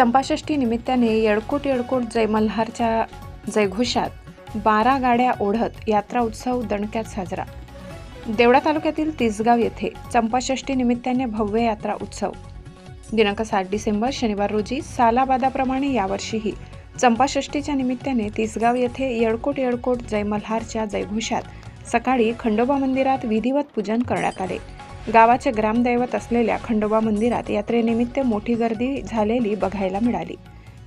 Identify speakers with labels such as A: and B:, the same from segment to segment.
A: चंपाषष्ठी निमित्ताने येळकोट येळकोट जय मल्हारच्या जयघोषात बारा गाड्या ओढत यात्रा उत्सव दणक्यात साजरा. देवळा तालुक्यातील तिसगाव येथे चंपाषष्ठी निमित्ताने भव्य यात्रा उत्सव. दिनांक सात डिसेंबर शनिवार रोजी सालाबादाप्रमाणे यावर्षीही चंपाषष्ठीच्या निमित्ताने तिसगाव येथे येळकोट येळकोट जय मल्हारच्या जयघोषात सकाळी खंडोबा मंदिरात विधिवत पूजन करण्यात आले. गावाचे ग्रामदैवत असलेल्या खंडोबा मंदिरात यात्रेनिमित्त मोठी गर्दी झालेली बघायला मिळाली.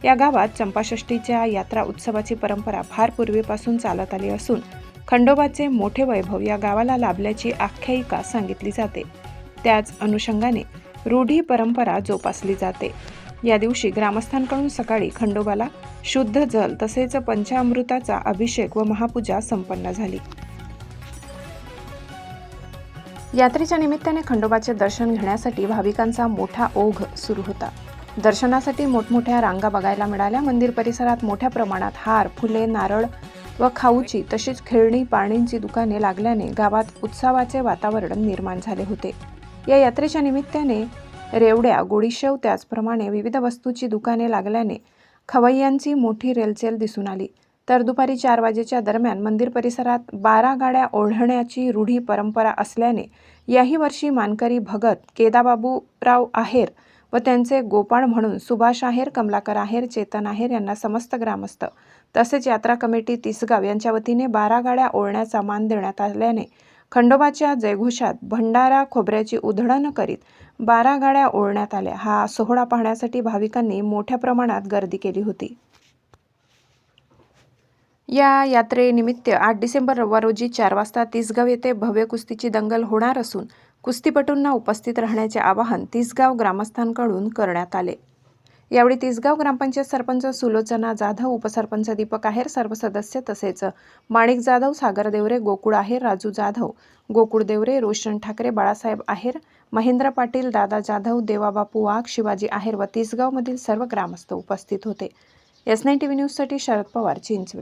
A: या गावात चंपाषष्ठीच्या यात्रा उत्सवाची परंपरा फार पूर्वीपासून चालत आली असून खंडोबाचे मोठे वैभव या गावाला लाभल्याची आख्यायिका सांगितली जाते. त्याच अनुषंगाने रूढी परंपरा जोपासली जाते. या दिवशी ग्रामस्थांकडून सकाळी खंडोबाला शुद्ध जल तसेच पंचामृताचा अभिषेक व महापूजा संपन्न झाली. यात्रेच्या निमित्ताने खंडोबाचे दर्शन घेण्यासाठी भाविकांचा मोठा ओघ सुरू होता. दर्शनासाठी मोठमोठ्या रांगा बघायला मिळाल्या. मंदिर परिसरात मोठ्या प्रमाणात हार फुले नारळ व खाऊची तशीच खेळणी पाणींची दुकाने लागल्याने गावात उत्सवाचे वातावरण निर्माण झाले होते. या यात्रेच्या निमित्ताने रेवड्या गोडीशेव त्याचप्रमाणे विविध वस्तूची दुकाने लागल्याने खवय्यांची मोठी रेलचेल दिसून आली. तर दुपारी चार वाजेच्या दरम्यान मंदिर परिसरात बारा गाड्या ओढण्याची रूढी परंपरा असल्याने याही वर्षी मानकरी भगत केदाबाबूराव आहेर व त्यांचे गोपाळ म्हणून सुभाष आहेर कमलाकर आहेर चेतन आहेर यांना समस्त ग्रामस्थ तसेच यात्रा कमिटी तिसगाव यांच्या वतीने बारा गाड्या ओढण्याचा मान देण्यात आल्याने खंडोबाच्या जयघोषात भंडारा खोबऱ्याची उधळण करीत बारा गाड्या ओढण्यात आल्या. हा सोहळा पाहण्यासाठी भाविकांनी मोठ्या प्रमाणात गर्दी केली होती. या यात्रेनिमित्त आठ डिसेंबर रविवार रोजी चार वाजता तिसगाव येथे भव्य कुस्तीची दंगल होणार असून कुस्तीपटूंना उपस्थित राहण्याचे आवाहन तिसगाव ग्रामस्थांकडून करण्यात आले. यावेळी तिसगाव ग्रामपंचायत सरपंच सुलोचना जाधव उपसरपंच दीपक आहेर सर्व सदस्य तसेच माणिक जाधव सागर देवरे गोकुळ आहेर राजू जाधव गोकुळ देवरे रोशन ठाकरे बाळासाहेब आहेर महेंद्र पाटील दादा जाधव देवाबापू वाघ शिवाजी आहेर व तिसगावमधील सर्व ग्रामस्थ उपस्थित होते. एस नाईन टी व्ही न्यूजसाठी शरद पवार चिंचवे.